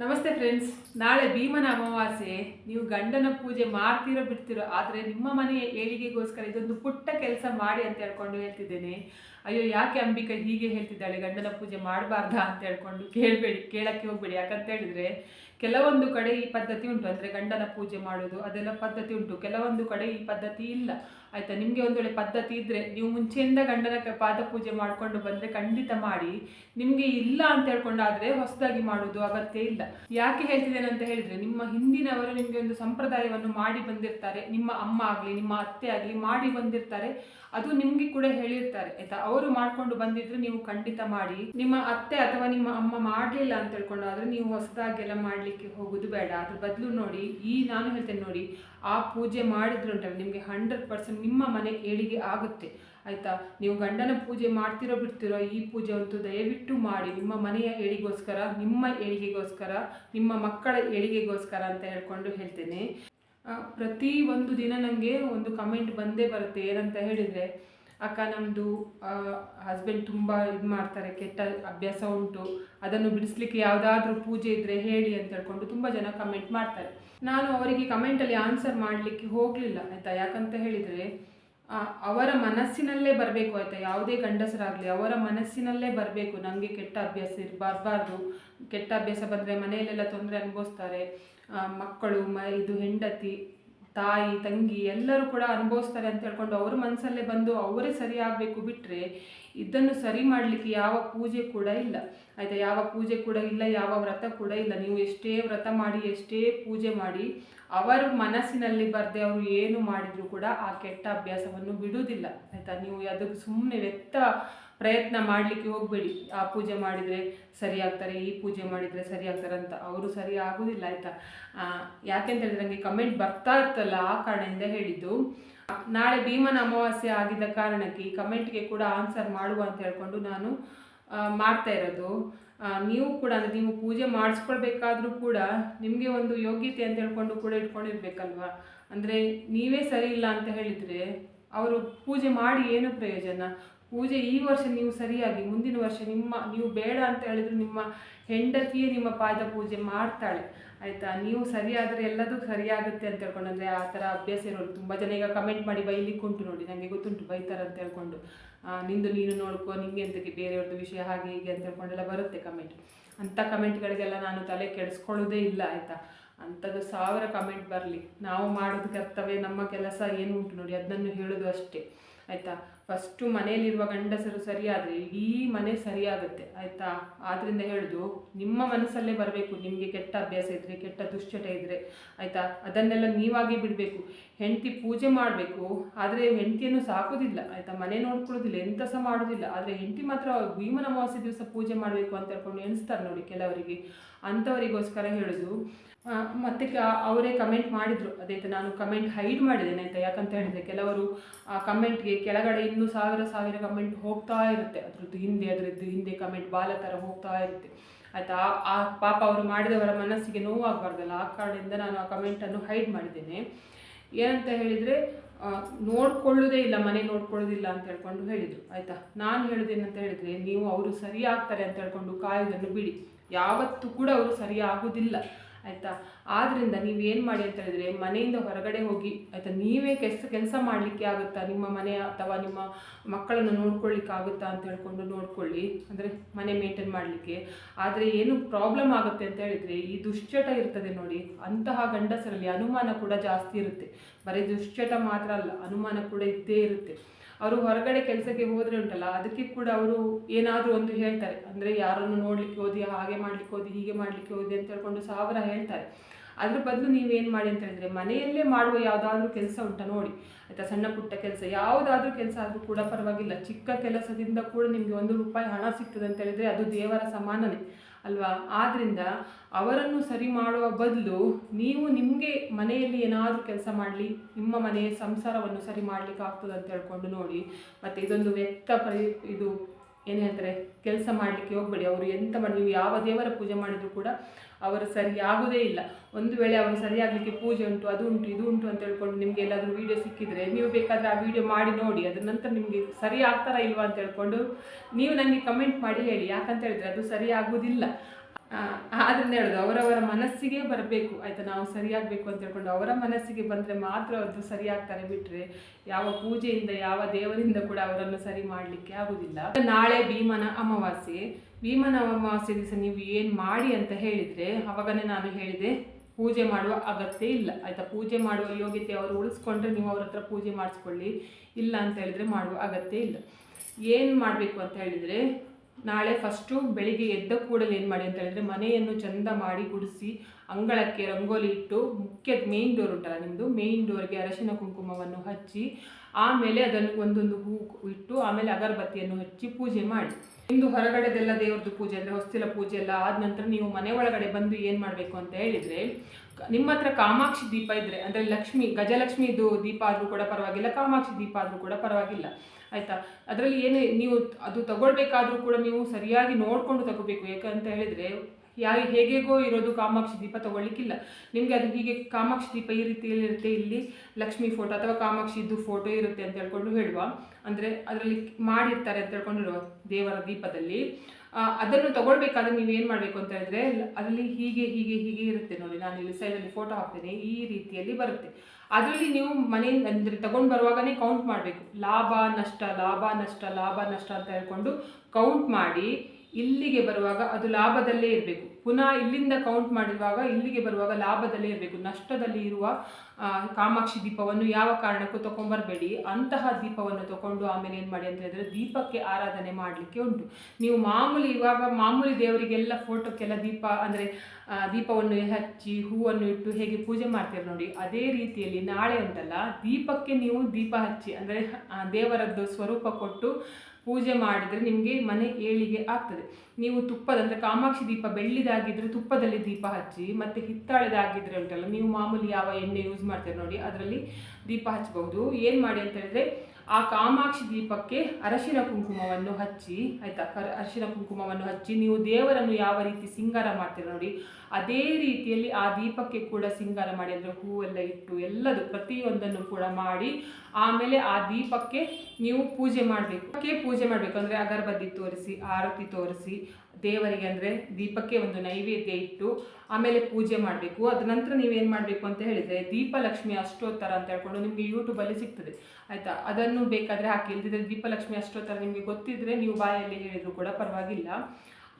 ನಮಸ್ತೆ ಫ್ರೆಂಡ್ಸ್ ನಾಳೆ ಭೀಮನ ಅಮಾವಾಸ್ಯೆ. ನೀವು ಗಂಡನ ಪೂಜೆ ಮಾಡ್ತೀರೋ ಬಿಡ್ತಿರೋ, ಆದರೆ ನಿಮ್ಮ ಮನೆಯ ಏಳಿಗೆಗೋಸ್ಕರ ಇದೊಂದು ಪುಟ್ಟ ಕೆಲಸ ಮಾಡಿ ಅಂತ ಹೇಳ್ಕೊಂಡು ಹೇಳ್ತಿದ್ದೇನೆ. ಅಯ್ಯೋ, ಯಾಕೆ ಅಂಬಿಕಾ ಹೀಗೆ ಹೇಳ್ತಿದ್ದಾಳೆ? ಗಂಡನ ಪೂಜೆ ಮಾಡಬಾರ್ದಾ ಅಂತ ಹೇಳ್ಕೊಂಡು ಕೇಳಬೇಡಿ, ಕೇಳಕ್ಕೆ ಹೋಗ್ಬೇಡಿ. ಯಾಕಂತ ಹೇಳಿದ್ರೆ, ಕೆಲವೊಂದು ಕಡೆ ಈ ಪದ್ಧತಿ ಉಂಟು. ಅಂದರೆ ಗಂಡನ ಪೂಜೆ ಮಾಡೋದು ಅದೆಲ್ಲ ಪದ್ಧತಿ ಉಂಟು. ಕೆಲವೊಂದು ಕಡೆ ಈ ಪದ್ಧತಿ ಇಲ್ಲ. ಆಯಿತಾ? ನಿಮಗೆ ಒಂದು ವೇಳೆ ಪದ್ಧತಿ ಇದ್ದರೆ ನೀವು ಮುಂಚೆಯಿಂದ ಗಂಡನ ಪಾದ ಪೂಜೆ ಮಾಡಿಕೊಂಡು ಬಂದರೆ ಖಂಡಿತ ಮಾಡಿ. ನಿಮಗೆ ಇಲ್ಲ ಅಂತ ಹೇಳ್ಕೊಂಡಾದರೆ ಹೊಸದಾಗಿ ಮಾಡೋದು ಅಗತ್ಯ ಇಲ್ಲ. ಯಾಕೆ ಹೇಳ್ತಿದ್ದೇನೆ ಅಂತ ಹೇಳಿದ್ರೆ, ನಿಮ್ಮ ಹಿಂದಿನವರು ನಿಮಗೆ ಒಂದು ಸಂಪ್ರದಾಯವನ್ನು ಮಾಡಿ ಬಂದಿರ್ತಾರೆ. ನಿಮ್ಮ ಅಮ್ಮ ಆಗಲಿ, ನಿಮ್ಮ ಅತ್ತೆ ಆಗಲಿ, ಮಾಡಿ ಬಂದಿರ್ತಾರೆ. ಅದು ನಿಮಗೆ ಕೂಡ ಹೇಳಿರ್ತಾರೆ. ಆಯ್ತಾ? ಅವರು ಮಾಡ್ಕೊಂಡು ಬಂದಿದ್ರೆ ನೀವು ಖಂಡಿತ ಮಾಡಿ. ನಿಮ್ಮ ಅತ್ತೆ ಅಥವಾ ನಿಮ್ಮ ಅಮ್ಮ ಮಾಡಲಿಲ್ಲ ಅಂತ ಹೇಳ್ಕೊಂಡಾದ್ರೆ ನೀವು ಹೊಸದಾಗೆಲ್ಲ ಮಾಡ್ಲಿಕ್ಕೆ ಹೋಗುದು ಬೇಡ. ಅದ್ರ ಬದಲು ನೋಡಿ, ಈ ನಾನು ಹೇಳ್ತೇನೆ ನೋಡಿ, ಆ ಪೂಜೆ ಮಾಡಿದ್ರು ಉಂಟಲ್ಲ ನಿಮಗೆ ಹಂಡ್ರೆಡ್ ಪರ್ಸೆಂಟ್ ನಿಮ್ಮ ಮನೆ ಏಳಿಗೆ ಆಗುತ್ತೆ. ಆಯ್ತಾ? ನೀವು ಗಂಡನ ಪೂಜೆ ಮಾಡ್ತಿರೋ ಬಿಡ್ತಿರೋ, ಈ ಪೂಜೆ ಅಂತೂ ದಯವಿಟ್ಟು ಮಾಡಿ. ನಿಮ್ಮ ಮನೆಯ ಏಳಿಗೋಸ್ಕರ, ನಿಮ್ಮ ಏಳಿಗೆಗೋಸ್ಕರ, ನಿಮ್ಮ ಮಕ್ಕಳ ಏಳಿಗೆಗೋಸ್ಕರ ಅಂತ ಹೇಳ್ಕೊಂಡು ಹೇಳ್ತೇನೆ. ಪ್ರತಿ ಒಂದು ದಿನ ನನಗೆ ಒಂದು ಕಮೆಂಟ್ ಬಂದೇ ಬರುತ್ತೆ. ಏನಂತ ಹೇಳಿದರೆ ಅಕ್ಕ ನಮ್ಮದು ಹಸ್ಬೆಂಡ್ ತುಂಬ ಇದು ಮಾಡ್ತಾರೆ, ಕೆಟ್ಟ ಅಭ್ಯಾಸ ಉಂಟು. ಅದನ್ನು ಬಿಡಿಸ್ಲಿಕ್ಕೆ ಯಾವುದಾದ್ರೂ ಪೂಜೆ ಇದ್ದರೆ ಹೇಳಿ ಅಂತ ಹೇಳ್ಕೊಂಡು ತುಂಬ ಜನ ಕಮೆಂಟ್ ಮಾಡ್ತಾರೆ. ನಾನು ಅವರಿಗೆ ಕಮೆಂಟಲ್ಲಿ ಆನ್ಸರ್ ಮಾಡಲಿಕ್ಕೆ ಹೋಗಲಿಲ್ಲ, ಆಯಿತಾ? ಯಾಕಂತ ಹೇಳಿದರೆ ಅವರ ಮನಸ್ಸಿನಲ್ಲೇ ಬರಬೇಕು, ಆಯಿತಾ? ಯಾವುದೇ ಗಂಡಸರಾಗಲಿ, ಅವರ ಮನಸ್ಸಿನಲ್ಲೇ ಬರಬೇಕು. ನನಗೆ ಕೆಟ್ಟ ಅಭ್ಯಾಸ ಇರ್, ಬರಬಾರ್ದು. ಕೆಟ್ಟ ಅಭ್ಯಾಸ ಬಂದರೆ ಮನೆಯಲ್ಲೆಲ್ಲ ತೊಂದರೆ ಅನುಭವಿಸ್ತಾರೆ. ಮಕ್ಕಳು, ಮ, ಇದು ಹೆಂಡತಿ ತಾಯಿ, ತಂಗಿ ಎಲ್ಲರೂ ಕೂಡ ಅನುಭವಿಸ್ತಾರೆ ಅಂತ ಹೇಳ್ಕೊಂಡು ಅವ್ರ ಮನಸ್ಸಲ್ಲೇ ಬಂದು ಅವರೇ ಸರಿ ಆಗಬೇಕು ಬಿಟ್ಟರೆ ಇದನ್ನು ಸರಿ ಮಾಡಲಿಕ್ಕೆ ಯಾವ ಪೂಜೆ ಕೂಡ ಇಲ್ಲ. ಆಯಿತಾ, ಯಾವ ಪೂಜೆ ಕೂಡ ಇಲ್ಲ, ಯಾವ ವ್ರತ ಕೂಡ ಇಲ್ಲ. ನೀವು ಎಷ್ಟೇ ವ್ರತ ಮಾಡಿ, ಎಷ್ಟೇ ಪೂಜೆ ಮಾಡಿ, ಅವರ ಮನಸ್ಸಿನಲ್ಲಿ ಬರದೆ ಅವರು ಏನು ಮಾಡಿದರೂ ಕೂಡ ಆ ಕೆಟ್ಟ ಅಭ್ಯಾಸವನ್ನು ಬಿಡುವುದಿಲ್ಲ. ಆಯಿತಾ, ನೀವು ಅದಕ್ಕೆ ಸುಮ್ಮನೆ ವ್ಯಕ್ತ ಪ್ರಯತ್ನ ಮಾಡಲಿಕ್ಕೆ ಹೋಗಬೇಡಿ. ಆ ಪೂಜೆ ಮಾಡಿದರೆ ಸರಿ ಆಗ್ತಾರೆ, ಈ ಪೂಜೆ ಮಾಡಿದರೆ ಸರಿ ಆಗ್ತಾರೆ ಅಂತ ಅವರು ಸರಿ ಆಗೋದಿಲ್ಲ, ಆಯಿತಾ? ಯಾಕೆಂತ ಹೇಳಿದ್ರೆ ನನಗೆ ಕಮೆಂಟ್ ಬರ್ತಾ ಇರ್ತಲ್ಲ ಆ ಕಾರಣದಿಂದ ಹೇಳಿದ್ದು. ನಾಳೆ ಭೀಮನ ಅಮಾವಾಸ್ಯೆ ಆಗಿದ್ದ ಕಾರಣಕ್ಕೆ ಈ ಕಮೆಂಟ್ಗೆ ಕೂಡ ಆನ್ಸರ್ ಮಾಡುವ ಅಂತ ಹೇಳ್ಕೊಂಡು ನಾನು ಮಾಡ್ತಾ ಇರೋದು. ನೀವು ಕೂಡ, ಅಂದರೆ ನೀವು ಪೂಜೆ ಮಾಡಿಸ್ಕೊಳ್ಬೇಕಾದ್ರೂ ಕೂಡ ನಿಮಗೆ ಒಂದು ಯೋಗ್ಯತೆ ಅಂತ ಹೇಳ್ಕೊಂಡು ಕೂಡ ಇಟ್ಕೊಂಡಿರ್ಬೇಕಲ್ವಾ? ಅಂದರೆ ನೀವೇ ಸರಿ ಇಲ್ಲ ಅಂತ ಹೇಳಿದರೆ ಅವರು ಪೂಜೆ ಮಾಡಿ ಏನು ಪ್ರಯೋಜನ? ಪೂಜೆ ಈ ವರ್ಷ ನೀವು ಸರಿಯಾಗಿ, ಮುಂದಿನ ವರ್ಷ ನಿಮ್ಮ, ನೀವು ಬೇಡ ಅಂತ ಹೇಳಿದ್ರು ನಿಮ್ಮ ಹೆಂಡತಿಯೇ ನಿಮ್ಮ ಪಾದ ಪೂಜೆ ಮಾಡ್ತಾಳೆ. ಆಯಿತಾ? ನೀವು ಸರಿಯಾದರೆ ಎಲ್ಲದೂ ಸರಿಯಾಗುತ್ತೆ ಅಂತ ಹೇಳ್ಕೊಂಡು ಆ ಥರ ಅಭ್ಯಾಸ ಇರೋರು ತುಂಬ ಜನ ಈಗ ಕಮೆಂಟ್ ಮಾಡಿ ಬೈಲಿಕ್ಕೆ ಉಂಟು ನೋಡಿ ನನಗೆ ಗೊತ್ತುಂಟು ಬೈತಾರೆ ಅಂತ ಹೇಳ್ಕೊಂಡು. ನಿಂದು ನೀನು ನೋಡ್ಕೋ, ನಿಂಗೆ ಎಂತಕ್ಕೆ ಬೇರೆಯವ್ರದ್ದು ವಿಷಯ ಹಾಗೆ ಹೀಗೆ ಅಂತ ಹೇಳ್ಕೊಂಡೆಲ್ಲ ಬರುತ್ತೆ ಕಮೆಂಟ್ ಅಂಥ ಕಮೆಂಟ್ಗಳಿಗೆಲ್ಲ ನಾನು ತಲೆ ಕೆಡಿಸ್ಕೊಳ್ಳೋದೇ ಇಲ್ಲ, ಆಯಿತಾ? ಅಂಥದ್ದು ಸಾವಿರ ಕಮೆಂಟ್ ಬರಲಿ. ನಾವು ಮಾಡೋದು ಕರ್ತವ್ಯ, ನಮ್ಮ ಕೆಲಸ ಏನು ಉಂಟು ನೋಡಿ ಅದನ್ನು ಹೇಳೋದು ಅಷ್ಟೇ. ಆಯಿತಾ? ಫಸ್ಟು ಮನೆಯಲ್ಲಿರುವ ಗಂಡಸರು ಸರಿಯಾದರೆ, ಇಡೀ ಮನೆ ಸರಿಯಾಗುತ್ತೆ. ಆಯಿತಾ? ಆದ್ದರಿಂದ ಹೇಳೋದು, ನಿಮ್ಮ ಮನಸ್ಸಲ್ಲೇ ಬರಬೇಕು. ನಿಮಗೆ ಕೆಟ್ಟ ಅಭ್ಯಾಸ ಇದ್ದರೆ ಕೆಟ್ಟ ದುಶ್ಚಟ ಇದ್ದರೆ ಆಯಿತಾ? ಅದನ್ನೆಲ್ಲ ನೀವಾಗಿ ಬಿಡಬೇಕು. ಹೆಂಡತಿ ಪೂಜೆ ಮಾಡಬೇಕು, ಆದರೆ ಹೆಂಡತಿಯನ್ನು ಸಾಕೋದಿಲ್ಲ, ಆಯಿತಾ? ಮನೆ ನೋಡ್ಕೊಳ್ಳೋದಿಲ್ಲ ಎಂಥ ಸಹ ಮಾಡೋದಿಲ್ಲ. ಆದರೆ ಹೆಂಡತಿ ಮಾತ್ರ ಭೀಮನ ಅಮಾವಾಸ್ಯೆ ದಿವಸ ಪೂಜೆ ಮಾಡಬೇಕು ಅಂತ ಹೇಳ್ಕೊಂಡು ಎಣಿಸ್ತಾರೆ ನೋಡಿ ಕೆಲವರಿಗೆ. ಅಂಥವರಿಗೋಸ್ಕರ ಹೇಳೋದು. ಮತ್ತೆ ಅವರೇ ಕಮೆಂಟ್ ಮಾಡಿದರು. ಅದೇ ನಾನು ಕಮೆಂಟ್ ಹೈಡ್ ಮಾಡಿದ್ದೇನೆ ಆಯಿತಾ? ಯಾಕಂತ ಹೇಳಿದೆ ಕೆಲವರು ಆ ಕಮೆಂಟ್ಗೆ ಕೆಳಗಡೆ ಇನ್ನೂ ಸಾವಿರ ಸಾವಿರ ಕಮೆಂಟ್ ಹೋಗ್ತಾ ಇರುತ್ತೆ. ಅದ್ರದ್ದು ಹಿಂದೆ, ಅದರದ್ದು ಹಿಂದೆ ಕಮೆಂಟ್ ಬಾಲ ಥರ ಹೋಗ್ತಾ ಇರುತ್ತೆ. ಆಯಿತಾ? ಆ ಪಾಪ ಅವರು ಮಾಡಿದವರ ಮನಸ್ಸಿಗೆ ನೋವಾಗಬಾರ್ದಲ್ಲ. ಆ ಕಾರಣದಿಂದ ನಾನು ಆ ಕಮೆಂಟನ್ನು ಹೈಡ್ ಮಾಡಿದ್ದೇನೆ. ಏನಂತ ಹೇಳಿದರೆ ನೋಡ್ಕೊಳ್ಳೋದೇ ಇಲ್ಲ, ಮನೆ ನೋಡ್ಕೊಳ್ಳೋದಿಲ್ಲ ಅಂತ ಹೇಳ್ಕೊಂಡು ಹೇಳಿದರು. ಆಯಿತಾ? ನಾನು ಹೇಳೋದೇನಂತ ಹೇಳಿದರೆ, ನೀವು ಅವರು ಸರಿ ಆಗ್ತಾರೆ ಅಂತ ಹೇಳ್ಕೊಂಡು ಕಾಯೋದನ್ನು ಬಿಡಿ. ಯಾವತ್ತೂ ಕೂಡ ಅವರು ಸರಿ ಆಗೋದಿಲ್ಲ ಆಯಿತಾ? ಆದ್ದರಿಂದ ನೀವು ಏನು ಮಾಡಿ ಅಂತ ಹೇಳಿದರೆ, ಮನೆಯಿಂದ ಹೊರಗಡೆ ಹೋಗಿ, ಆಯಿತಾ, ನೀವೇ ಕೆಲಸ ಕೆಲಸ ಮಾಡಲಿಕ್ಕೆ ಆಗುತ್ತಾ? ನಿಮ್ಮ ಮನೆ ಅಥವಾ ನಿಮ್ಮ ಮಕ್ಕಳನ್ನು ನೋಡ್ಕೊಳ್ಳಿಕ್ಕೆ ಆಗುತ್ತಾ ಅಂತ ಹೇಳ್ಕೊಂಡು ನೋಡ್ಕೊಳ್ಳಿ. ಅಂದರೆ ಮನೆ ಮೇಂಟೈನ್ ಮಾಡಲಿಕ್ಕೆ. ಆದರೆ ಏನು ಪ್ರಾಬ್ಲಮ್ ಆಗುತ್ತೆ ಅಂತ ಹೇಳಿದರೆ, ಈ ದುಶ್ಚಟ ಇರ್ತದೆ ನೋಡಿ. ಅಂತಹ ಗಂಡಸರಲ್ಲಿ ಅನುಮಾನ ಕೂಡ ಜಾಸ್ತಿ ಇರುತ್ತೆ. ಬರೀ ದುಶ್ಚಟ ಮಾತ್ರ ಅಲ್ಲ, ಅನುಮಾನ ಕೂಡ ಇದ್ದೇ ಇರುತ್ತೆ. ಅವರು ಹೊರಗಡೆ ಕೆಲಸಕ್ಕೆ ಹೋದರೆ ಉಂಟಲ್ಲ, ಅದಕ್ಕೆ ಕೂಡ ಅವರು ಏನಾದರೂ ಒಂದು ಹೇಳ್ತಾರೆ. ಅಂದರೆ ಯಾರನ್ನು ನೋಡಲಿಕ್ಕೆ ಹೋದಿ ಹಾಗೆ ಮಾಡಲಿಕ್ಕೆ ಹೋದಿ ಹೀಗೆ ಮಾಡಲಿಕ್ಕೆ ಹೋದಿ ಅಂತ ಹೇಳ್ಕೊಂಡು ಸಾವಿರ ಹೇಳ್ತಾರೆ. ಅದ್ರ ಬದಲು ನೀವೇನು ಮಾಡಿ ಅಂತ ಹೇಳಿದ್ರೆ, ಮನೆಯಲ್ಲೇ ಮಾಡುವ ಯಾವುದಾದ್ರೂ ಕೆಲಸ ಉಂಟ ನೋಡಿ. ಆಯಿತಾ, ಸಣ್ಣ ಪುಟ್ಟ ಕೆಲಸ, ಯಾವುದಾದ್ರೂ ಕೆಲಸ ಆದರೂ ಕೂಡ ಪರವಾಗಿಲ್ಲ. ಚಿಕ್ಕ ಕೆಲಸದಿಂದ ಕೂಡ ನಿಮಗೆ ಒಂದು ರೂಪಾಯಿ ಹಣ ಸಿಗ್ತದೆ ಅಂತ ಹೇಳಿದರೆ ಅದು ದೇವರ ಸಮಾನನೇ. ಅಲ್ವಾ? ಆದ್ದರಿಂದ ಅವರನ್ನು ಸರಿ ಮಾಡುವ ಬದಲು ನೀವು ನಿಮಗೆ ಮನೆಯಲ್ಲಿ ಏನಾದರೂ ಕೆಲಸ ಮಾಡಲಿ, ನಿಮ್ಮ ಮನೆಯ ಸಂಸಾರವನ್ನು ಸರಿ ಮಾಡಲಿಕ್ಕೆ ಆಗ್ತದೆ ಅಂತ ಹೇಳ್ಕೊಂಡು ನೋಡಿ. ಮತ್ತು ಇದೊಂದು ವ್ಯಕ್ತ ಪರಿ, ಇದು ಏನು ಹೇಳ್ತಾರೆ? ಕೆಲಸ ಮಾಡಲಿಕ್ಕೆ ಹೋಗಬೇಡಿ. ಅವರು ಎಂತ ಮಾಡಿ, ನೀವು ಯಾವ ದೇವರ ಪೂಜೆ ಮಾಡಿದರೂ ಕೂಡ ಅವರು ಸರಿಯಾಗೋದೇ ಇಲ್ಲ. ಒಂದು ವೇಳೆ ಅವರು ಸರಿಯಾಗಲಿಕ್ಕೆ ಪೂಜೆ ಉಂಟು, ಅದು ಉಂಟು, ಇದು ಉಂಟು ಅಂತ ಹೇಳ್ಕೊಂಡು ನಿಮಗೆ ಎಲ್ಲಾದರೂ ವೀಡಿಯೋ ಸಿಕ್ಕಿದರೆ ನೀವು ಬೇಕಾದರೆ ಆ ವಿಡಿಯೋ ಮಾಡಿ ನೋಡಿ. ಅದ್ರ ನಂತರ ನಿಮಗೆ ಸರಿ ಆಗ್ತಾರಾ ಇಲ್ವಾ ಅಂತ ಹೇಳ್ಕೊಂಡು ನೀವು ನನಗೆ ಕಮೆಂಟ್ ಮಾಡಿ ಹೇಳಿ. ಯಾಕಂತ ಹೇಳಿದರೆ ಅದು ಸರಿ ಆಗೋದಿಲ್ಲ. ಆದ್ರಿಂದ ಹೇಳೋದು ಅವರವರ ಮನಸ್ಸಿಗೆ ಬರಬೇಕು. ಆಯಿತಾ, ನಾವು ಸರಿಯಾಗಬೇಕು ಅಂತ ಹೇಳ್ಕೊಂಡು ಅವರ ಮನಸ್ಸಿಗೆ ಬಂದರೆ ಮಾತ್ರ ಅದು ಸರಿಯಾಗ್ತಾರೆ ಬಿಟ್ಟರೆ ಯಾವ ಪೂಜೆಯಿಂದ, ಯಾವ ದೇವರಿಂದ ಕೂಡ ಅವರನ್ನು ಸರಿ ಮಾಡಲಿಕ್ಕೆ ಆಗುದಿಲ್ಲ. ನಾಳೆ ಭೀಮನ ಅಮಾವಾಸ್ಯೆ. ಭೀಮನ ದಿವಸ ನೀವು ಏನು ಮಾಡಿ ಅಂತ ಹೇಳಿದರೆ, ಅವಾಗನೇ ನಾನು ಹೇಳಿದೆ, ಪೂಜೆ ಮಾಡುವ ಅಗತ್ಯ ಇಲ್ಲ. ಆಯಿತಾ? ಪೂಜೆ ಮಾಡುವ ಯೋಗ್ಯತೆ ಅವರು ಉಳಿಸ್ಕೊಂಡ್ರೆ ನೀವು ಅವ್ರ ಹತ್ರ ಪೂಜೆ ಮಾಡಿಸ್ಕೊಳ್ಳಿ. ಇಲ್ಲ ಅಂತ ಹೇಳಿದರೆ ಮಾಡುವ ಅಗತ್ಯ ಇಲ್ಲ. ಏನು ಮಾಡಬೇಕು ಅಂತ ಹೇಳಿದರೆ, ನಾಳೆ ಫಸ್ಟು ಬೆಳಿಗ್ಗೆ ಎದ್ದ ಕೂಡಲೇ ಏನು ಮಾಡಿ ಅಂತ ಹೇಳಿದರೆ, ಮನೆಯನ್ನು ಚಂದ ಮಾಡಿ ಗುಡಿಸಿ, ಅಂಗಳಕ್ಕೆ ರಂಗೋಲಿ ಇಟ್ಟು ಮುಖ್ಯ ಮೇಯ್ನ್ ಡೋರ್ ಉಂಟಲ್ಲ ನಿಮ್ಮದು ಮೇಯ್ನ್ ಡೋರ್ಗೆ ಅರಶಿನ ಕುಂಕುಮವನ್ನು ಹಚ್ಚಿ, ಆಮೇಲೆ ಅದನ್ನು ಒಂದೊಂದು ಹೂ ಇಟ್ಟು, ಆಮೇಲೆ ಅಗರಬತ್ತಿಯನ್ನು ಹಚ್ಚಿ ಪೂಜೆ ಮಾಡಿ. ನಿಮ್ಮದು ಹೊರಗಡೆದೆಲ್ಲ ದೇವ್ರದ್ದು ಪೂಜೆ ಅಂದರೆ ಹೊಸ್ತಿಲ ಪೂಜೆ ಎಲ್ಲ ಆದ ನಂತರ ನೀವು ಮನೆ ಒಳಗಡೆ ಬಂದು ಏನು ಮಾಡಬೇಕು ಅಂತ ಹೇಳಿದರೆ ನಿಮ್ಮ ಹತ್ರ ಕಾಮಾಕ್ಷಿ ದೀಪ ಇದ್ದರೆ ಅಂದರೆ ಲಕ್ಷ್ಮಿ, ಗಜಲಕ್ಷ್ಮಿದು ದೀಪ ಆದರೂ ಕೂಡ ಪರವಾಗಿಲ್ಲ, ಕಾಮಾಕ್ಷಿ ದೀಪ ಆದರೂ ಕೂಡ ಪರವಾಗಿಲ್ಲ. ಆಯಿತಾ? ಅದರಲ್ಲಿ ಏನೇ ನೀವು ಅದು ತಗೊಳ್ಬೇಕಾದ್ರೂ ಕೂಡ ನೀವು ಸರಿಯಾಗಿ ನೋಡಿಕೊಂಡು ತಗೋಬೇಕು. ಯಾಕಂತ ಹೇಳಿದರೆ ಯಾ ಹೇಗೆಗೋ ಇರೋದು ಕಾಮಾಕ್ಷಿ ದೀಪ ತಗೊಳ್ಳಿಕ್ಕಿಲ್ಲ. ನಿಮಗೆ ಅದು ಹೀಗೆ ಕಾಮಾಕ್ಷಿ ದೀಪ ಈ ರೀತಿಯಲ್ಲಿ ಇರುತ್ತೆ, ಇಲ್ಲಿ ಲಕ್ಷ್ಮಿ ಫೋಟೋ ಅಥವಾ ಕಾಮಾಕ್ಷಿದ್ದು ಫೋಟೋ ಇರುತ್ತೆ ಅಂತ ಹೇಳ್ಕೊಂಡು ಹೇಳುವ. ಅಂದರೆ ಅದರಲ್ಲಿ ಮಾಡಿರ್ತಾರೆ ಅಂತ ಹೇಳ್ಕೊಂಡು ಹೇಳುವ ದೇವರ ದೀಪದಲ್ಲಿ. ಅದನ್ನು ತಗೊಳ್ಬೇಕಾದ್ರೆ ನೀವು ಏನು ಮಾಡಬೇಕು ಅಂತ ಹೇಳಿದ್ರೆ ಅದರಲ್ಲಿ ಹೀಗೆ ಹೀಗೆ ಹೀಗೆ ಇರುತ್ತೆ ನೋಡಿ, ನಾನು ಇಲ್ಲಿ ಸೈಡಲ್ಲಿ ಫೋಟೋ ಹಾಕ್ತೇನೆ, ಈ ರೀತಿಯಲ್ಲಿ ಬರುತ್ತೆ. ಅದರಲ್ಲಿ ನೀವು ಮನೆ, ಅಂದರೆ ತಗೊಂಡು ಬರುವಾಗನೇ ಕೌಂಟ್ ಮಾಡಬೇಕು. ಲಾಭ, ನಷ್ಟ ಲಾಭ ನಷ್ಟ ಲಾಭ, ನಷ್ಟ ಅಂತ ಹೇಳ್ಕೊಂಡು ಕೌಂಟ್ ಮಾಡಿ ಇಲ್ಲಿಗೆ ಬರುವಾಗ ಅದು ಲಾಭದಲ್ಲೇ ಇರಬೇಕು. ಪುನಃ ಇಲ್ಲಿಂದ ಕೌಂಟ್ ಮಾಡಿರುವಾಗ, ಇಲ್ಲಿಗೆ ಬರುವಾಗ ಲಾಭದಲ್ಲಿ ಇರಬೇಕು. ನಷ್ಟದಲ್ಲಿ ಇರುವ ಕಾಮಾಕ್ಷಿ ದೀಪವನ್ನು ಯಾವ ಕಾರಣಕ್ಕೂ ತಗೊಂಬರಬೇಡಿ ಅಂತಹ ದೀಪವನ್ನು ತಗೊಂಡು ಆಮೇಲೆ ಏನು ಮಾಡಿ ಅಂತ ಹೇಳಿದ್ರೆ ದೀಪಕ್ಕೆ ಆರಾಧನೆ ಮಾಡಲಿಕ್ಕೆ ಉಂಟು. ನೀವು ಮಾಮೂಲಿ ಇವಾಗ ಮಾಮೂಲಿ ದೇವರಿಗೆಲ್ಲ ಫೋಟೋಕ್ಕೆಲ್ಲ ದೀಪ, ಅಂದರೆ ದೀಪವನ್ನು ಹಚ್ಚಿ ಹೂವನ್ನು ಇಟ್ಟು ಹೇಗೆ ಪೂಜೆ ಮಾಡ್ತೀರಿ ನೋಡಿ. ಅದೇ ರೀತಿಯಲ್ಲಿ ನಾಳೆ ಉಂಟಲ್ಲ, ದೀಪಕ್ಕೆ ನೀವು ದೀಪ ಹಚ್ಚಿ, ಅಂದರೆ ದೇವರದ್ದು ಸ್ವರೂಪ ಕೊಟ್ಟು ಪೂಜೆ ಮಾಡಿದರೆ ನಿಮಗೆ ಮನೆ ಏಳಿಗೆ ಆಗ್ತದೆ. ನೀವು ತುಪ್ಪದ ಅಂದರೆ ಕಾಮಾಕ್ಷಿ ದೀಪ ಬೆಳ್ಳಿದಾಗಿದ್ದರೆ ತುಪ್ಪದಲ್ಲಿ ದೀಪ ಹಚ್ಚಿ, ಮತ್ತು ಹಿತ್ತಾಳೆದಾಗಿದ್ದರೆ ಉಂಟಲ್ಲ, ನೀವು ಮಾಮೂಲಿ ಯಾವ ಎಣ್ಣೆ ಯೂಸ್ ಮಾಡ್ತೀರಿ ನೋಡಿ, ಅದರಲ್ಲಿ ದೀಪ ಹಚ್ಚಬಹುದು. ಏನು ಮಾಡಿ ಅಂತ ಹೇಳಿದ್ರೆ, ಆ ಕಾಮಾಕ್ಷಿ ದೀಪಕ್ಕೆ ಅರಶಿನ ಕುಂಕುಮವನ್ನು ಹಚ್ಚಿ, ಆಯಿತಾ? ಅರಶಿನ ಕುಂಕುಮವನ್ನು ಹಚ್ಚಿ, ನೀವು ದೇವರನ್ನು ಯಾವ ರೀತಿ ಸಿಂಗಾರ ಮಾಡ್ತೀರ ನೋಡಿ ಅದೇ ರೀತಿಯಲ್ಲಿ ಆ ದೀಪಕ್ಕೆ ಕೂಡ ಸಿಂಗಾರ ಮಾಡಿ, ಅಂದರೆ ಹೂವೆಲ್ಲ ಇಟ್ಟು ಎಲ್ಲದು ಪ್ರತಿಯೊಂದನ್ನು ಕೂಡ ಮಾಡಿ, ಆಮೇಲೆ ಆ ದೀಪಕ್ಕೆ ನೀವು ಪೂಜೆ ಮಾಡಬೇಕು. ಪೂಜೆ ಮಾಡಬೇಕು, ಅಂದರೆ ಅಗರಬತ್ತಿ ತೋರಿಸಿ, ಆರತಿ ತೋರಿಸಿ, ದೇವರಿಗೆ ಅಂದರೆ ದೀಪಕ್ಕೆ ಒಂದು ನೈವೇದ್ಯ ಇಟ್ಟು ಆಮೇಲೆ ಪೂಜೆ ಮಾಡಬೇಕು. ಅದ ನಂತರ ನೀವೇನು ಮಾಡಬೇಕು ಅಂತ ಹೇಳಿದರೆ, ದೀಪಲಕ್ಷ್ಮಿ ಅಷ್ಟೋತ್ತರ ಅಂತ ಹೇಳ್ಕೊಂಡು ನಿಮಗೆ ಯೂಟ್ಯೂಬಲ್ಲಿ ಸಿಗ್ತದೆ, ಆಯಿತಾ? ಅದನ್ನು ಬೇಕಾದರೆ ಹಾಕಿ, ಇಲ್ದಿದ್ರೆ ದೀಪಲಕ್ಷ್ಮಿ ಅಷ್ಟೋತ್ತರ ನಿಮಗೆ ಗೊತ್ತಿದ್ದರೆ ನೀವು ಬಾಯಲ್ಲಿ ಹೇಳಿದ್ರು ಕೂಡ ಪರವಾಗಿಲ್ಲ.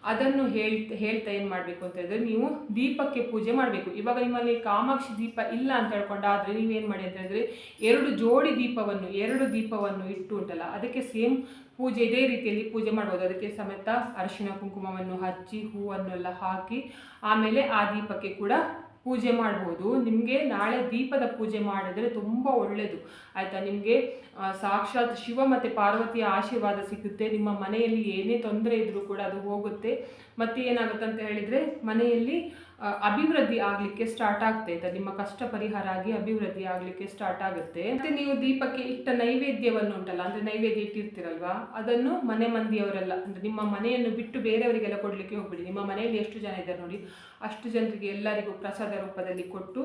ಅದನ್ನು ಹೇಳ್ತಾ ಹೇಳ್ತಾ ಏನು ಮಾಡಬೇಕು ಅಂತ ಹೇಳಿದ್ರೆ ನೀವು ದೀಪಕ್ಕೆ ಪೂಜೆ ಮಾಡಬೇಕು. ಇವಾಗ ನಿಮ್ಮಲ್ಲಿ ಕಾಮಾಕ್ಷಿ ದೀಪ ಇಲ್ಲ ಅಂತ ಹೇಳ್ಕೊಂಡಾದ್ರೆ ನೀವೇನು ಮಾಡಿ ಅಂತ ಹೇಳಿದ್ರೆ ಎರಡು ಜೋಡಿ ದೀಪವನ್ನು, ಎರಡು ದೀಪವನ್ನು ಇಟ್ಟು ಉಂಟಲ್ಲ, ಅದಕ್ಕೆ ಸೇಮ್ ಪೂಜೆ ಇದೇ ರೀತಿಯಲ್ಲಿ ಪೂಜೆ ಮಾಡ್ಬೋದು. ಅದಕ್ಕೆ ಸಮೇತ ಅರಿಶಿನ ಕುಂಕುಮವನ್ನು ಹಚ್ಚಿ ಹೂವನ್ನೆಲ್ಲ ಹಾಕಿ ಆಮೇಲೆ ಆ ದೀಪಕ್ಕೆ ಕೂಡ ಪೂಜೆ ಮಾಡ್ಬೋದು. ನಿಮಗೆ ನಾಳೆ ದೀಪದ ಪೂಜೆ ಮಾಡಿದ್ರೆ ತುಂಬ ಒಳ್ಳೆಯದು ಆಯಿತಾ? ನಿಮಗೆ ಸಾಕ್ಷಾತ್ ಶಿವ ಮತ್ತು ಪಾರ್ವತಿಯ ಆಶೀರ್ವಾದ ಸಿಗುತ್ತೆ. ನಿಮ್ಮ ಮನೆಯಲ್ಲಿ ಏನೇ ತೊಂದರೆ ಇದ್ದರೂ ಕೂಡ ಅದು ಹೋಗುತ್ತೆ. ಮತ್ತು ಏನಾಗುತ್ತೆ ಅಂತ ಹೇಳಿದರೆ ಮನೆಯಲ್ಲಿ ಅಭಿವೃದ್ಧಿ ಆಗಲಿಕ್ಕೆ ಸ್ಟಾರ್ಟ್ ಆಗ್ತೈತೆ ನಿಮ್ಮ ಕಷ್ಟ ಪರಿಹಾರ ಆಗಿ ಅಭಿವೃದ್ಧಿ ಆಗಲಿಕ್ಕೆ ಸ್ಟಾರ್ಟ್ ಆಗುತ್ತೆ. ಮತ್ತೆ ನೀವು ದೀಪಕ್ಕೆ ಇಟ್ಟ ನೈವೇದ್ಯವನ್ನು ಉಂಟಲ್ಲ, ಅಂದರೆ ನೈವೇದ್ಯ ಇಟ್ಟಿರ್ತೀರಲ್ವಾ? ಅದನ್ನು ಮನೆ ಮಂದಿಯವರೆಲ್ಲ, ಅಂದರೆ ನಿಮ್ಮ ಮನೆಯನ್ನು ಬಿಟ್ಟು ಬೇರೆಯವರಿಗೆಲ್ಲ ಕೊಡಲಿಕ್ಕೆ ಹೋಗ್ಬಿಡಿ. ನಿಮ್ಮ ಮನೆಯಲ್ಲಿ ಎಷ್ಟು ಜನ ಇದ್ದಾರೆ ನೋಡಿ. ಅಷ್ಟು ಜನರಿಗೆ ಎಲ್ಲರಿಗೂ ಪ್ರಸಾದ ರೂಪದಲ್ಲಿ ಕೊಟ್ಟು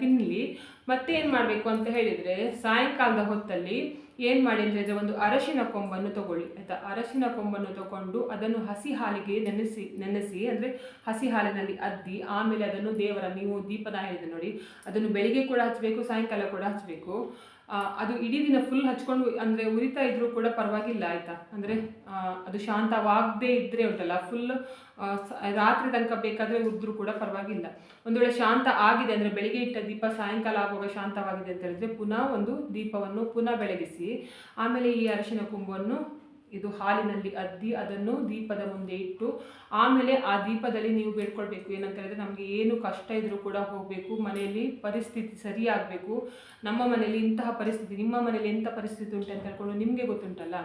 ತಿನ್ನಲಿ ಮತ್ತೆ ಏನು ಮಾಡಬೇಕು ಅಂತ ಹೇಳಿದರೆ ಸಾಯಂಕಾಲದ ಹೊತ್ತಲ್ಲಿ ಏನು ಮಾಡಿ ಅಂತ ಹೇಳಿದ್ರೆ ಒಂದು ಅರಶಿನ ಕೊಂಬನ್ನು ತಗೊಳ್ಳಿ. ಆಯಿತಾ? ಅರಶಿನ ಕೊಂಬನ್ನು ತಗೊಂಡು ಅದನ್ನು ಹಸಿ ಹಾಲಿಗೆ ನೆನೆಸಿ ನೆನೆಸಿ ಅಂದರೆ ಹಸಿ ಹಾಲಿನಲ್ಲಿ ಅದ್ದಿ, ಆಮೇಲೆ ಅದನ್ನು ದೇವರ ನೀವು ದೀಪದ ಹೇಳಿದೆ ನೋಡಿ. ಅದನ್ನು ಬೆಳಿಗ್ಗೆ ಕೂಡ ಹಚ್ಚಬೇಕು ಸಾಯಂಕಾಲ ಕೂಡ ಹಚ್ಚಬೇಕು ಅದು ಇಡೀ ದಿನ ಫುಲ್ ಹಚ್ಕೊಂಡು, ಅಂದರೆ ಉರಿತಾ ಇದ್ದರೂ ಕೂಡ ಪರವಾಗಿಲ್ಲ ಆಯಿತಾ? ಅಂದರೆ ಅದು ಶಾಂತವಾಗದೇ ಇದ್ದರೆ ಉಂಟಲ್ಲ ಫುಲ್ ರಾತ್ರಿ ತನಕ ಬೇಕಾದರೆ ಉರಿದ್ರೂ ಕೂಡ ಪರವಾಗಿಲ್ಲ. ಒಂದು ವೇಳೆ ಶಾಂತ ಆಗಿದೆ, ಅಂದರೆ ಬೆಳಿಗ್ಗೆ ಇಟ್ಟ ದೀಪ ಸಾಯಂಕಾಲ ಆಗುವಾಗ ಶಾಂತವಾಗಿದೆ ಅಂತ ಹೇಳಿದ್ರೆ ಪುನಃ ಒಂದು ದೀಪವನ್ನು ಪುನಃ ಬೆಳಗಿಸಿ, ಆಮೇಲೆ ಈ ಅರಿಶಿನ ಕುಂಭವನ್ನು ಇದು ಹಾಲಿನಲ್ಲಿ ಅದ್ದಿ ಅದನ್ನು ದೀಪದ ಮುಂದೆ ಇಟ್ಟು ಆಮೇಲೆ ಆ ದೀಪದಲ್ಲಿ ನೀವು ಬೇಡ್ಕೊಳ್ಬೇಕು. ಏನಂತ ಹೇಳಿದ್ರೆ ನಮಗೆ ಏನು ಕಷ್ಟ ಇದ್ರೂ ಕೂಡ ಹೋಗಬೇಕು. ಮನೆಯಲ್ಲಿ ಪರಿಸ್ಥಿತಿ ಸರಿಯಾಗಬೇಕು. ನಮ್ಮ ಮನೆಯಲ್ಲಿ ಇಂತಹ ಪರಿಸ್ಥಿತಿ, ನಿಮ್ಮ ಮನೆಯಲ್ಲಿ ಎಂಥ ಪರಿಸ್ಥಿತಿ ಉಂಟು ಅಂತ ಹೇಳ್ಕೊಂಡು ನಿಮಗೆ ಗೊತ್ತುಂಟಲ್ಲ?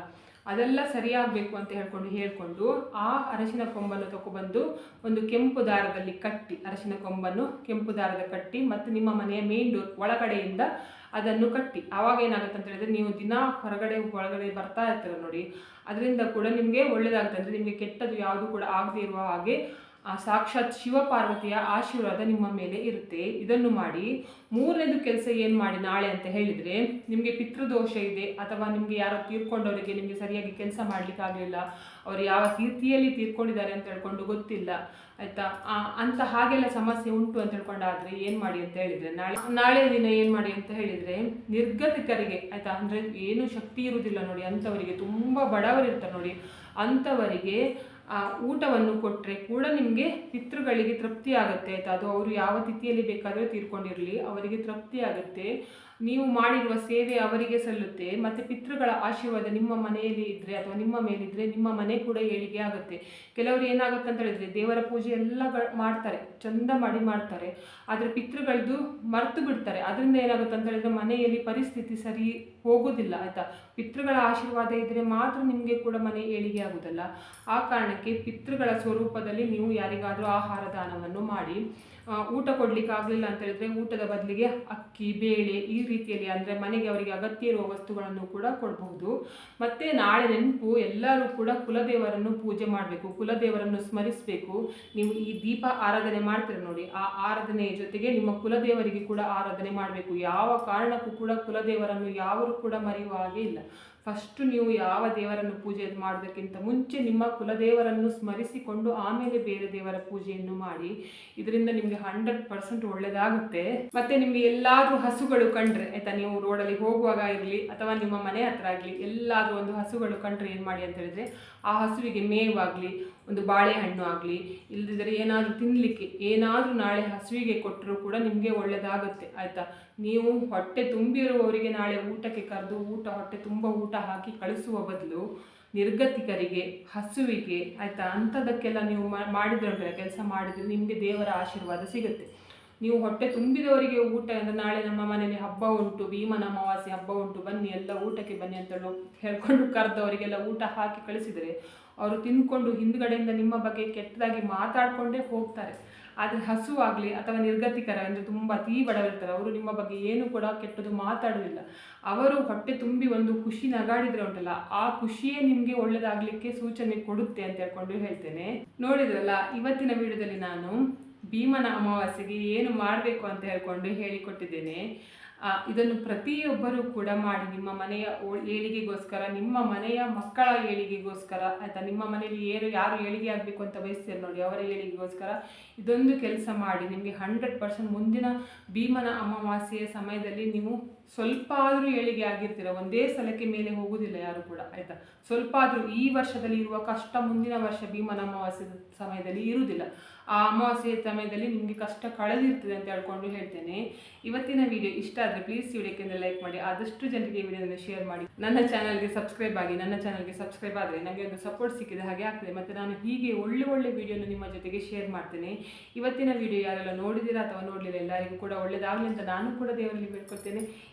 ಅದೆಲ್ಲ ಸರಿಯಾಗಬೇಕು ಅಂತ ಹೇಳ್ಕೊಂಡು ಹೇಳ್ಕೊಂಡು ಆ ಅರಶಿನ ಕೊಂಬನ್ನು ತಗೊಬಂದು ಒಂದು ಕೆಂಪು ದಾರದಲ್ಲಿ ಕಟ್ಟಿ, ಅರಶಿನ ಕೊಂಬನ್ನು ಕೆಂಪು ದಾರದ ಕಟ್ಟಿ ಮತ್ತು ನಿಮ್ಮ ಮನೆಯ ಮೇನ್ ಡೋರ್ ಒಳಗಡೆಯಿಂದ ಅದನ್ನು ಕಟ್ಟಿ. ಆವಾಗ ಏನಾಗುತ್ತೆ ಅಂತ ಹೇಳಿದ್ರೆ, ನೀವು ದಿನ ಹೊರಗಡೆ, ಒಳಗಡೆ ಬರ್ತಾ ಇರ್ತೀರ ನೋಡಿ, ಅದರಿಂದ ಕೂಡ ನಿಮಗೆ ಒಳ್ಳೇದಾಗುತ್ತೆ. ಅಂದರೆ ನಿಮಗೆ ಕೆಟ್ಟದ್ದು ಯಾವುದು ಕೂಡ ಆಗದೇ ಇರುವ ಹಾಗೆ ಆ ಸಾಕ್ಷಾತ್ ಶಿವಪಾರ್ವತಿಯ ಆಶೀರ್ವಾದ ನಿಮ್ಮ ಮೇಲೆ ಇರುತ್ತೆ. ಇದನ್ನು ಮಾಡಿ ಮೂರನೇದು ಕೆಲಸ ಏನು ಮಾಡಿ ನಾಳೆ ಅಂತ ಹೇಳಿದರೆ, ನಿಮಗೆ ಪಿತೃದೋಷ ಇದೆ ಅಥವಾ ನಿಮಗೆ ಯಾರೋ ತೀರ್ಕೊಂಡವರಿಗೆ ನಿಮಗೆ ಸರಿಯಾಗಿ ಕೆಲಸ ಮಾಡಲಿಕ್ಕಾಗಲಿಲ್ಲ ಅವರು ಯಾವ ರೀತಿಯಲ್ಲಿ ತೀರ್ಕೊಂಡಿದ್ದಾರೆ ಅಂತ ಹೇಳ್ಕೊಂಡು ಗೊತ್ತಿಲ್ಲ, ಆಯಿತಾ? ಅಂತ ಹಾಗೆಲ್ಲ ಸಮಸ್ಯೆ ಉಂಟು ಅಂತ ಹೇಳ್ಕೊಂಡಾದರೆ ಏನು ಮಾಡಿ ಅಂತ ಹೇಳಿದರೆ, ನಾಳೆ ನಾಳೆ ದಿನ ಏನು ಮಾಡಿ ಅಂತ ಹೇಳಿದರೆ, ನಿರ್ಗತಿಕರಿಗೆ, ಆಯಿತಾ? ಅಂದರೆ ಏನು ಶಕ್ತಿ ಇರುವುದಿಲ್ಲ ನೋಡಿ, ಅಂಥವರಿಗೆ, ತುಂಬ ಬಡವರಿರ್ತಾರೆ ನೋಡಿ, ಅಂಥವರಿಗೆ ಆ ಊಟವನ್ನು ಕೊಟ್ಟರೆ ಕೂಡ ನಿಮಗೆ ಪಿತೃಗಳಿಗೆ ತೃಪ್ತಿ ಆಗುತ್ತೆ ಆಯಿತಾ ಅದು ಅವರು ಯಾವ ತಿಥಿಯಲ್ಲಿ ಬೇಕಾದರೂ ತೀರ್ಕೊಂಡಿರಲಿ, ಅವರಿಗೆ ತೃಪ್ತಿ ಆಗುತ್ತೆ. ನೀವು ಮಾಡಿರುವ ಸೇವೆ ಅವರಿಗೆ ಸಲ್ಲುತ್ತೆ. ಮತ್ತು ಪಿತೃಗಳ ಆಶೀರ್ವಾದ ನಿಮ್ಮ ಮನೆಯಲ್ಲಿ ಇದ್ದರೆ ಅಥವಾ ನಿಮ್ಮ ಮೇಲಿದ್ದರೆ ನಿಮ್ಮ ಮನೆ ಕೂಡ ಏಳಿಗೆ ಆಗುತ್ತೆ. ಕೆಲವರು ಏನಾಗುತ್ತೆ ಅಂತ ಹೇಳಿದರೆ ದೇವರ ಪೂಜೆ ಎಲ್ಲ ಮಾಡ್ತಾರೆ, ಚಂದ ಮಾಡಿ ಮಾಡ್ತಾರೆ. ಆದರೆ ಪಿತೃಗಳದ್ದು ಮರೆತು ಬಿಡ್ತಾರೆ. ಅದರಿಂದ ಏನಾಗುತ್ತೆ ಅಂತ ಹೇಳಿದರೆ ಮನೆಯಲ್ಲಿ ಪರಿಸ್ಥಿತಿ ಸರಿ ಹೋಗೋದಿಲ್ಲ ಆಯಿತಾ. ಪಿತೃಗಳ ಆಶೀರ್ವಾದ ಇದ್ದರೆ ಮಾತ್ರ ನಿಮಗೆ ಕೂಡ ಮನೆ ಏಳಿಗೆ ಆಗುವುದಲ್ಲ ಆ ಕಾರಣಕ್ಕೆ ಪಿತೃಗಳ ಸ್ವರೂಪದಲ್ಲಿ ನೀವು ಯಾರಿಗಾದರೂ ಆಹಾರ ದಾನವನ್ನು ಮಾಡಿ ಊಟ ಕೊಡಲಿಕ್ಕೆ ಆಗಲಿಲ್ಲ ಅಂತ ಹೇಳಿದ್ರೆ ಊಟದ ಬದಲಿಗೆ ಅಕ್ಕಿ, ಬೇಳೆ ಈ ರೀತಿಯಲ್ಲಿ ಅಂದರೆ ಮನೆಗೆ ಅವರಿಗೆ ಅಗತ್ಯ ಇರುವ ವಸ್ತುಗಳನ್ನು ಕೂಡ ಕೊಡಬಹುದು. ಮತ್ತು ನಾಳೆ ನೆನಪು ಎಲ್ಲರೂ ಕೂಡ ಕುಲದೇವರನ್ನು ಪೂಜೆ ಮಾಡಬೇಕು, ಕುಲದೇವರನ್ನು ಸ್ಮರಿಸಬೇಕು. ನೀವು ಈ ದೀಪ ಆರಾಧನೆ ಮಾಡ್ತೀರ ನೋಡಿ, ಆ ಆರಾಧನೆಯ ಜೊತೆಗೆ ನಿಮ್ಮ ಕುಲದೇವರಿಗೆ ಕೂಡ ಆರಾಧನೆ ಮಾಡಬೇಕು. ಯಾವ ಕಾರಣಕ್ಕೂ ಕೂಡ ಕುಲದೇವರನ್ನು ಯಾವರು ಕೂಡ ಮರೆಯುವ ಹಾಗೆ ಇಲ್ಲ. ಫಸ್ಟ್ ನೀವು ಯಾವ ದೇವರನ್ನು ಪೂಜೆ ಮಾಡೋದಕ್ಕಿಂತ ಮುಂಚೆ ನಿಮ್ಮ ಕುಲದೇವರನ್ನು ಸ್ಮರಿಸಿಕೊಂಡು ಆಮೇಲೆ ಬೇರೆ ದೇವರ ಪೂಜೆಯನ್ನು ಮಾಡಿ. ಇದರಿಂದ ನಿಮಗೆ ಹಂಡ್ರೆಡ್ ಪರ್ಸೆಂಟ್ ಒಳ್ಳೆಯದಾಗುತ್ತೆ ಮತ್ತೆ ನಿಮಗೆ ಎಲ್ಲಾದರೂ ಹಸುಗಳು ಕಂಡ್ರೆ, ಆಯ್ತಾ ನೀವು ರೋಡಲ್ಲಿ ಹೋಗುವಾಗ ಇರಲಿ ಅಥವಾ ನಿಮ್ಮ ಮನೆ ಹತ್ರ ಆಗಲಿ, ಎಲ್ಲಾದರೂ ಒಂದು ಹಸುಗಳು ಕಂಡ್ರೆ ಏನು ಮಾಡಿ ಅಂತ ಹೇಳಿದ್ರೆ, ಆ ಹಸುವಿಗೆ ಮೇವಾಗಲಿ ಒಂದು ಬಾಳೆಹಣ್ಣು ಆಗಲಿ ಇಲ್ಲದಿದ್ದರೆ ಏನಾದರೂ ತಿನ್ನಲಿಕ್ಕೆ ಏನಾದರೂ ನಾಳೆ ಹಸುವಿಗೆ ಕೊಟ್ಟರೂ ಕೂಡ ನಿಮಗೆ ಒಳ್ಳೆಯದಾಗುತ್ತೆ ಆಯಿತಾ? ನೀವು ಹೊಟ್ಟೆ ತುಂಬಿರುವವರಿಗೆ ನಾಳೆ ಊಟಕ್ಕೆ ಕರೆದು ಊಟ, ಹೊಟ್ಟೆ ತುಂಬ ಊಟ ಹಾಕಿ ಕಳಿಸುವ ಬದಲು ನಿರ್ಗತಿಕರಿಗೆ, ಹಸುವಿಗೆ, ಆಯಿತಾ? ಅಂಥದಕ್ಕೆಲ್ಲ ನೀವು ಮಾಡಿದ್ರೆ ಕೆಲಸ ಮಾಡಿದರೆ ನಿಮಗೆ ದೇವರ ಆಶೀರ್ವಾದ ಸಿಗುತ್ತೆ. ನೀವು ಹೊಟ್ಟೆ ತುಂಬಿದವರಿಗೆ ಊಟ ಅಂದರೆ ನಾಳೆ ನಮ್ಮ ಮನೆಯಲ್ಲಿ ಹಬ್ಬ ಉಂಟು, ಭೀಮನ ಅಮಾವಾಸ್ಯೆ ಹಬ್ಬ ಉಂಟು, ಬನ್ನಿ ಎಲ್ಲ ಊಟಕ್ಕೆ ಬನ್ನಿ ಅಂತ ಹೇಳ್ಕೊಂಡು ಕರೆದವರಿಗೆಲ್ಲ ಊಟ ಹಾಕಿ ಕಳಿಸಿದರೆ ಅವರು ತಿಂದ್ಕೊಂಡು ಹಿಂದ್ಗಡೆಯಿಂದ ನಿಮ್ಮ ಬಗ್ಗೆ ಕೆಟ್ಟದಾಗಿ ಮಾತಾಡಿಕೊಂಡೇ ಹೋಗ್ತಾರೆ. ಆದರೆ ಹಸು ಆಗಲಿ ಅಥವಾ ನಿರ್ಗತಿಕರ ಅಂದರೆ ತುಂಬ ಅತೀ ಬಡವರಿರ್ತಾರೆ ಅವರು ನಿಮ್ಮ ಬಗ್ಗೆ ಏನು ಕೂಡ ಕೆಟ್ಟದು ಮಾತಾಡೋದಿಲ್ಲ ಅವರು ಹೊಟ್ಟೆ ತುಂಬಿ ಒಂದು ಖುಷಿ ನಗಾಡಿದ್ರೆ ಉಂಟಲ್ಲ, ಆ ಖುಷಿಯೇ ನಿಮಗೆ ಒಳ್ಳೆಯದಾಗಲಿಕ್ಕೆ ಸೂಚನೆ ಕೊಡುತ್ತೆ ಅಂತ ಹೇಳ್ಕೊಂಡು ಹೇಳ್ತೇನೆ. ನೋಡಿದ್ರಲ್ಲ, ಇವತ್ತಿನ ವಿಡಿಯೋದಲ್ಲಿ ನಾನು ಭೀಮನ ಅಮಾವಾಸ್ಯೆಗೆ ಏನು ಮಾಡಬೇಕು ಅಂತ ಹೇಳ್ಕೊಂಡು ಹೇಳಿಕೊಟ್ಟಿದ್ದೇನೆ. ಇದನ್ನು ಪ್ರತಿಯೊಬ್ಬರೂ ಕೂಡ ಮಾಡಿ ನಿಮ್ಮ ಮನೆಯ ಏಳಿಗೆಗೋಸ್ಕರ, ನಿಮ್ಮ ಮನೆಯ ಮಕ್ಕಳ ಏಳಿಗೆಗೋಸ್ಕರ, ಆಯಿತಾ, ನಿಮ್ಮ ಮನೆಯಲ್ಲಿ ಏನು, ಯಾರು ಏಳಿಗೆ ಆಗಬೇಕು ಅಂತ ಬಯಸ್ತೀರ ನೋಡಿ, ಅವರ ಏಳಿಗೆಗೋಸ್ಕರ ಇದೊಂದು ಕೆಲಸ ಮಾಡಿ, ನಿಮಗೆ ಹಂಡ್ರೆಡ್ ಪರ್ಸೆಂಟ್ ಮುಂದಿನ ಭೀಮನ ಅಮಾವಾಸ್ಯೆಯ ಸಮಯದಲ್ಲಿ ನೀವು ಸ್ವಲ್ಪ ಆದರೂ ಏಳಿಗೆ ಆಗಿರ್ತೀರ, ಒಂದೇ ಸಲಕ್ಕೆ ಮೇಲೆ ಹೋಗುವುದಿಲ್ಲ ಯಾರು ಕೂಡ, ಆಯಿತಾ? ಸ್ವಲ್ಪ ಆದರೂ ಈ ವರ್ಷದಲ್ಲಿ ಇರುವ ಕಷ್ಟ ಮುಂದಿನ ವರ್ಷ ಭೀಮನ ಅಮಾವಾಸ್ಯೆ ಸಮಯದಲ್ಲಿ ಇರುವುದಿಲ್ಲ. ಆ ಅಮಾವಾಸ್ಯೆ ಸಮಯದಲ್ಲಿ ನಿಮಗೆ ಕಷ್ಟ ಕಳೆದಿರ್ತದೆ ಅಂತ ಹೇಳ್ಕೊಂಡು ಹೇಳ್ತೇನೆ. ಇವತ್ತಿನ ವಿಡಿಯೋ ಇಷ್ಟ ಆದರೆ ಪ್ಲೀಸ್ ವಿಡಿಯೋಕ್ಕೆ ಲೈಕ್ ಮಾಡಿ, ಆದಷ್ಟು ಜನರಿಗೆ ವಿಡಿಯೋನ ಶೇರ್ ಮಾಡಿ. ನನ್ನ ಚಾನಲ್ಗೆ ಸಬ್ಸ್ಕ್ರೈಬ್ ಆಗಿ, ನನ್ನ ಚಾನಲ್ಗೆ ಸಬ್ಸ್ಕ್ರೈಬ್ ಆದರೆ ನನಗೆ ಒಂದು ಸಪೋರ್ಟ್ ಸಿಕ್ಕಿದ ಹಾಗೆ ಆಗ್ತದೆ. ಮತ್ತು ನಾನು ಹೀಗೆ ಒಳ್ಳೆ ಒಳ್ಳೆ ವಿಡಿಯೋನ ನಿಮ್ಮ ಜೊತೆಗೆ ಶೇರ್ ಮಾಡ್ತೇನೆ. ಇವತ್ತಿನ ವಿಡಿಯೋ ಯಾರೆಲ್ಲ ನೋಡಿದಿರಾ ಅಥವಾ ನೋಡಲಿಲ್ಲ ಎಲ್ಲರಿಗೂ ಕೂಡ ಒಳ್ಳೆಯದಾಗಲಿ ಅಂತ ನಾನು ಕೂಡ ದೇವರಲ್ಲಿ ಬೇಡ್ಕೊಳ್ತೇನೆ.